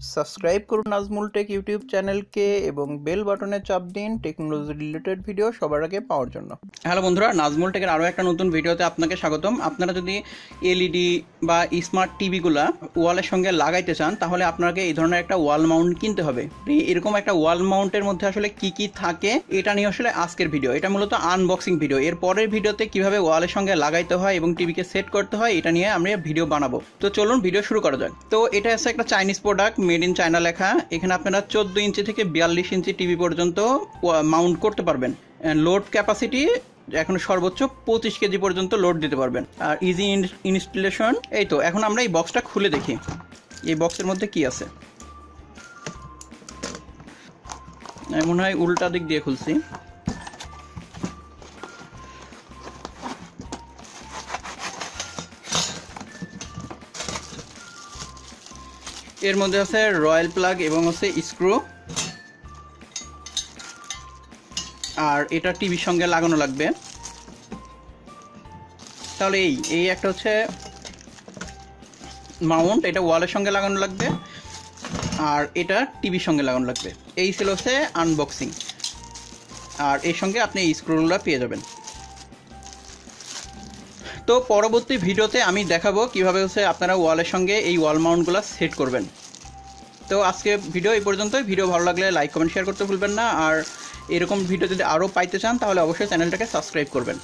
Subscribe করুন Nazmul take YouTube চ্যানেলকে এবং বেল বাটনে চাপ দিন টেকনোলজি রিলেটেড ভিডিও সবার আগে পাওয়ার জন্য। হ্যালো বন্ধুরা, নাজমুল টেকের আরও একটা নতুন ভিডিওতে আপনাকে স্বাগতম। আপনারা যদি এলইডি বা স্মার্ট টিভিগুলা ওয়ালের সঙ্গে লাগাইতে চান, তাহলে আপনাকে এই ধরনের একটা ওয়াল মাউন্ট কিনতে হবে। এরকম একটা ওয়াল মাউন্টের মধ্যে আসলে কি কি থাকে, এটা নিয়ে আসলে আজকের ভিডিও। এটা মূলত আনবক্সিং ভিডিও। এর পরের ভিডিওতে কীভাবে ওয়ালের সঙ্গে লাগাইতে হয় এবং টিভিকে সেট করতে হয়, এটা নিয়ে আমরা ভিডিও বানাবো। তো চলুন, ভিডিও শুরু করা যাক। তো এটা হচ্ছে একটা Chinese product made in China লেখা। এখানে আপনারা চোদ্দ ইঞ্চি থেকে বিয়াল্লিশ ইঞ্চি টিভি পর্যন্ত মাউন্ট করতে পারবেন। লোড ক্যাপাসিটি এখন সর্বোচ্চ পঁচিশ কেজি পর্যন্ত লোড দিতে পারবেন। আর ইজি ইনস্টলেশন এই তো, এখন আমরা এই বক্সটা খুলে দেখি। এই বক্সের মধ্যে কি আছে? মনে হয় উল্টা দিক দিয়ে খুলছি। এর মধ্যে আছে রয়্যাল প্লাগ এবং হচ্ছে স্ক্রু। আর এটা টিভির সঙ্গে লাগানো লাগবে। তাহলে এই এই একটা হচ্ছে মাউন্ট, এটা ওয়ালের সঙ্গে লাগানো লাগবে। আর এটা টিভির সঙ্গে লাগানো লাগবে। এই ছিল হচ্ছে আনবক্সিং আর এর সঙ্গে আপনি এই স্ক্রুগুলো পেয়ে যাবেন। তো পরবর্তী ভিডিওতে আমি দেখাবো কীভাবে হচ্ছে আপনারা ওয়ালের সঙ্গে এই ওয়াল মাউন্টগুলো সেট করবেন। তো আজকে ভিডিও এই পর্যন্তই। ভিডিও ভালো লাগলে লাইক, কমেন্ট শেয়ার করতে ভুলবেন না। আর এরকম ভিডিও যদি আরও পাইতে চান, তাহলে অবশ্যই চ্যানেলটাকে সাবস্ক্রাইব করবেন।